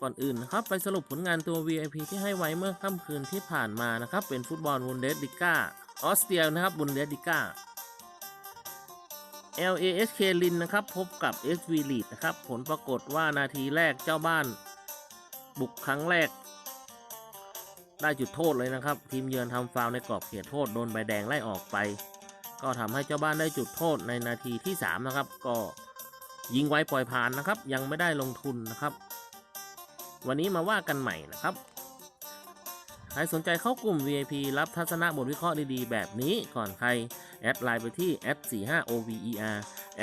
ก่อนอื่นนะครับ ไปสรุปผลงานตัว VIP ที่ให้ไว้เมื่อค่ำคืนที่ผ่านมานะครับ เป็นฟุตบอลบุนเดสดิก้าออสเตรียนะครับบุนเดสดิก้า LASK ลินนะครับ พบกับ SV Lead นะครับ ผลปรากฏว่านาทีแรกเจ้าบ้าน บุกครั้งแรก ได้จุดโทษเลยนะครับ ทีมเยือนทำฟาวล์ในกรอบเขตโทษโดนใบแดงไล่ออกไป ก็ทำให้เจ้าบ้านได้จุดโทษในนาทีที่ 3 นะครับ ก็ยิงไว้ปล่อยผ่านนะครับ ยังไม่ได้ลงทุนนะครับ วันนี้มาว่ากันใหม่นะครับ ใครสนใจเข้ากลุ่ม VIP รับทัศนะบทวิเคราะห์ดีๆ แบบนี้ก่อนใคร แอดไลน์ไปที่ f45over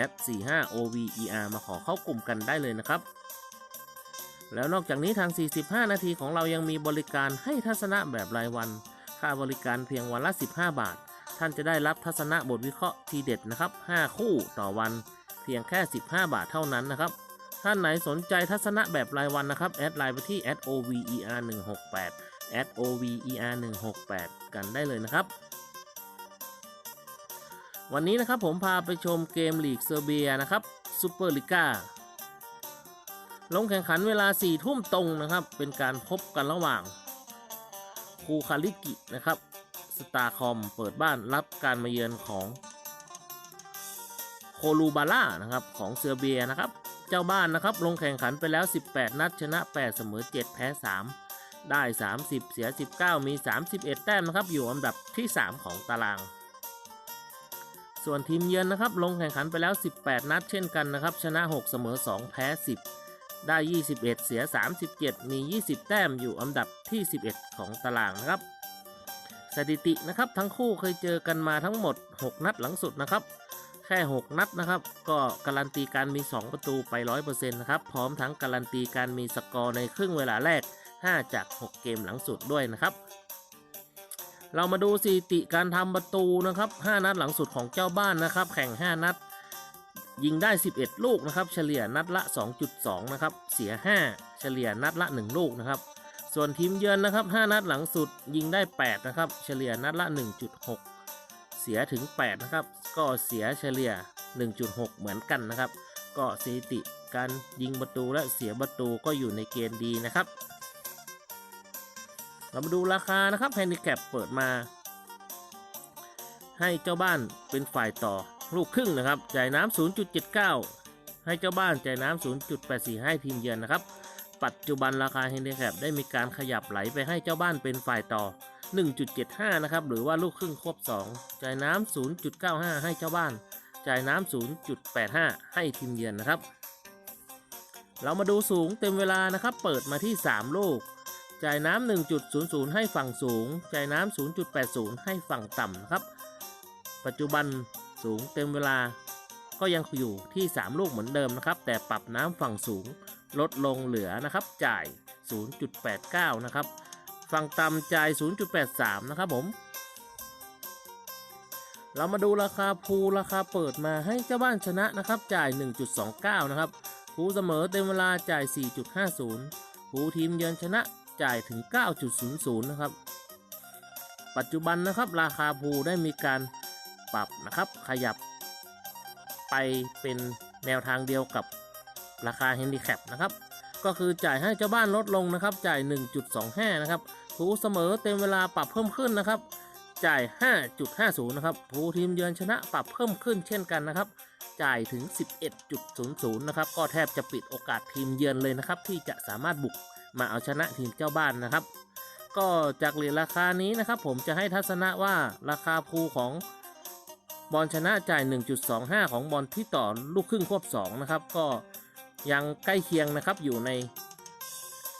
f45over มาขอเข้ากลุ่มกันได้เลยนะครับ แล้วนอกจากนี้ทาง 45 นาทีของเรายังมีบริการให้ทัศนะแบบรายวัน ค่าบริการเพียงวันละ 15 บาท ท่านจะได้รับทัศนะบทวิเคราะห์ทีเด็ดนะครับ 5 คู่ต่อวัน เพียงแค่ 15 บาทเท่านั้นนะครับ ท่านไหนสนใจทัศนะแบบรายวันนะครับ แอดไลน์ไปที่ @over 168 @over 168กันได้เลยนะครับ วันนี้นะครับผมพาไปชมเกมลีกเซอร์เบียนะครับซูเปอร์ลิก้าลงแข่งขันเวลา4ทุ่มตรงนะครับ เป็นการพบกันระหว่างคูคาลิกินะครับสตาร์คอมเปิดบ้านรับการมาเยือนของโคลูบาล่านะครับของเซอร์เบียนะครับ เจ้าบ้านนะครับ ลงแข่งขันไปแล้ว 18 นัดชนะ 8 เสมอ 7 แพ้ 3 ได้ 30 เสีย 19 มี 31 แต้มนะครับ อยู่อันดับที่ 3 ของตาราง ส่วนทีมเยือนนะครับ ลงแข่งขันไปแล้ว 18 นัดเช่นกันนะครับ ชนะ 6 เสมอ 2 แพ้ 10 ได้ 21 เสีย 37 มี 20 แต้มอยู่อันดับที่ 11 ของตารางนะครับ สถิตินะครับทั้งคู่เคยเจอกันมาทั้งหมด 6 นัดหลังสุดนะครับ ค่ 6 นัดนะครับ ก็การันตีการมี 2 ประตูไป 100%นะครับพร้อมทั้งการันตีการมีสกอร์ในครึ่งเวลาแรก 5 จาก 6 เกมหลังสุดด้วยนะครับเรามาดูสถิติการทำประตูนะครับ 5 นัดหลังสุดของเจ้าบ้านนะครับ แข่ง 5 นัด ยิงได้ 11 ลูกนะครับ เฉลี่ยนัดละ 2.2 นะครับ เสีย 5 เฉลี่ยนัดละ 1 ลูกนะครับ ส่วนทีมเยือนนะครับ 5 นัดหลังสุดยิงได้ 8 นะครับ เฉลี่ยนัดละ 1.6 เสียถึง 8 นะครับ ก็เสียเฉลี่ย 1.6 เหมือนกันนะครับ ก็สถิติการยิงประตูและเสียประตูก็อยู่ในเกณฑ์ดีนะครับ เรามาดูราคานะครับแฮนดิแคปเปิดมา ให้เจ้าบ้านเป็นฝ่ายต่อลูกครึ่งนะครับ จ่ายน้ำ 0.79 ให้เจ้าบ้านจ่ายน้ำ 0.84 ให้ทีมเยือนนะครับ ปัจจุบันราคาแฮนดิแคปได้มีการขยับไหลไปให้เจ้าบ้านเป็นฝ่ายต่อ 1.75 นะครับ หรือว่าลูกครึ่งควบ 2 จ่ายน้ำ 0.95 ให้เจ้าบ้าน จ่ายน้ำ 0.85 ให้ทีมเยือนนะครับ เรามาดูสูงเต็มเวลานะครับ เปิดมาที่ 3 ลูก จ่ายน้ำ 1.00 ให้ฝั่งสูง จ่ายน้ำ 0.80 ให้ฝั่งต่ำนะครับ ปัจจุบันสูงเต็มเวลาก็ยังอยู่ที่ 3 ลูกเหมือนเดิมนะครับ แต่ปรับน้ำฝั่งสูงลดลงเหลือนะครับ จ่าย 0.89 นะครับ ฝั่งต่ำจ่าย 0.83 นะครับผม เรามาดูราคาพูราคาเปิดมาให้เจ้าบ้านชนะนะครับ จ่าย 1.29 นะครับพูเสมอเต็มเวลาจ่าย 4.50ผูทีมเยือนชนะจ่ายถึง 9.00 นะครับ ปัจจุบันนะครับราคาพูได้มีการปรับนะครับขยับ ไปเป็นแนวทางเดียวกับราคา Handicap นะครับก็คือจ่ายให้เจ้าบ้านลดลงนะครับ จ่าย 1.25 นะครับ ผู้เสมอเต็มเวลาปรับเพิ่มขึ้นนะครับ จ่าย 5.50 นะครับผู้ทีมเยือนชนะปรับเพิ่มขึ้นเช่นกันนะครับ จ่ายถึง 11.00 นะครับ ก็แทบจะปิดโอกาสทีมเยือนเลยนะครับ ที่จะสามารถบุกมาเอาชนะทีมเจ้าบ้านนะครับ ก็จากเหรียญราคานี้นะครับ ผมจะให้ทัศนะว่าราคาภูของบอลชนะจ่าย 1.25 ของบอลที่ต่อลูกครึ่งควบ 2 นะครับ ก็ยังใกล้เคียงนะครับอยู่ใน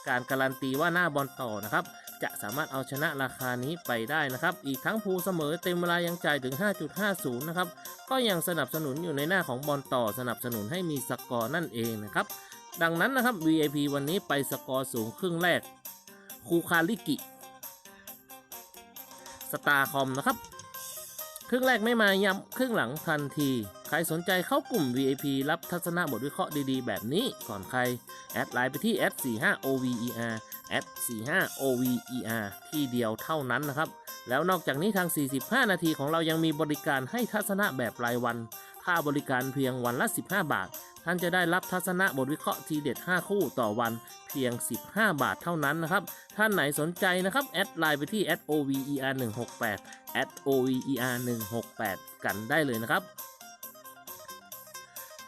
การการันตีว่าหน้าบอลต่อนะครับ จะสามารถเอาชนะราคานี้ไปได้นะครับ อีกทั้งภูเสมอเต็มเวลายังจ่ายถึง 5.50 นะครับ ก็ยังสนับสนุนอยู่ในหน้าของบอลต่อสนับสนุนให้มีสกอร์นั่นเองนะครับ ดังนั้นนะครับ VIP วันนี้ไปสกอร์สูงครึ่งแรก คูคาลิกิ สตาร์คอมนะครับ ครึ่งแรกไม่มาย้ำครึ่งหลังทันที ครสนใจเข้ากลุ่ม VIP รับทัศนะบทวิเคราะห์ดีๆ แบบนี้ก่อนใคร แอดไลน์ไปที่ @45OVER @45OVER ที่เดียวเท่านั้นนะครับ แล้วนอกจากนี้ทาง 45 นาทีของเรายังมีบริการให้ทัศนะแบบรายวัน ค่าบริการเพียงวันละ 15 บาท ท่านจะได้รับทัศนะบทวิเคราะห์ทีเด็ด 5 คู่ต่อวันเพียง 15 บาทเท่านั้นนะครับ ท่านไหนสนใจนะครับ แอดไลน์ไปที่ @OVER 168 @OVER 168 กันได้เลยนะครับ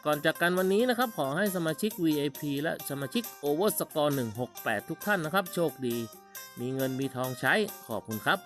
ก่อนจากกันวันนี้นะครับ ขอให้สมาชิก VIP และสมาชิก Overscore 168 ทุกท่านนะครับ โชคดี มีเงินมีทองใช้ขอบคุณครับ